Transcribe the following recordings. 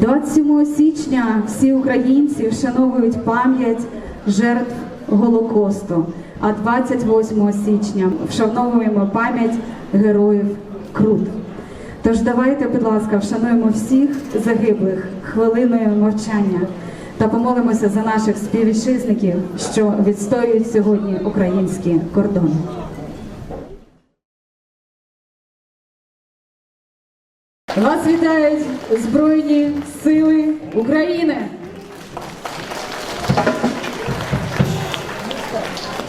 27 січня всі українці вшановують пам'ять жертв Голокосту, а 28 січня вшановуємо пам'ять героїв Крут. Тож давайте, будь ласка, вшануємо всіх загиблих хвилиною мовчання та помолимося за наших співвітчизників, що відстоюють сьогодні українські кордони. Вас вітають Збройні Сили України.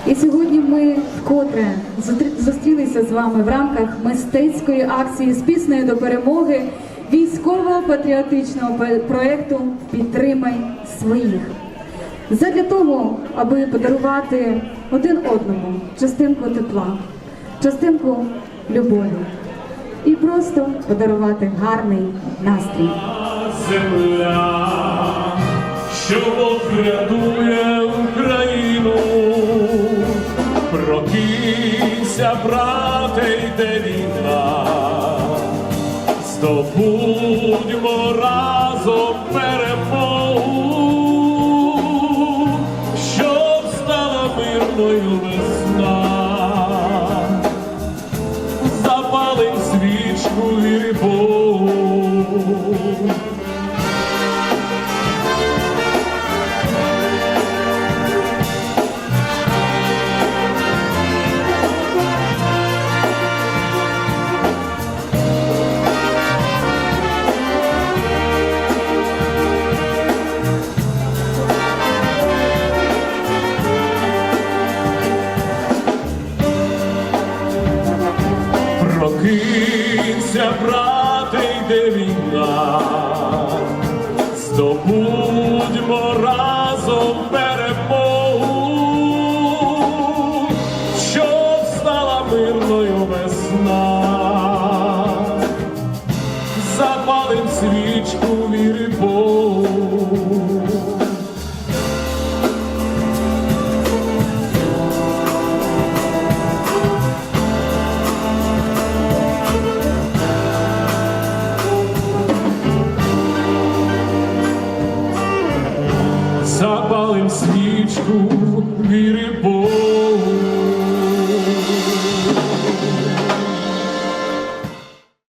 І сьогодні ми вкотре зустрілися з вами в рамках мистецької акції з піснею до перемоги військово-патріотичного проекту Підтримай своїх. Задля того, аби подарувати один одному частинку тепла, частинку любові і просто подарувати гарний настрій. земля, що Бог рятує Україну, прокинься, брате, йде війна, здобудьмо разом перемогу, щоб стала мирною весна свічку віри Богу. Прокинься, брате, йде війна, здобудьмо Запалим свічку віри Богу.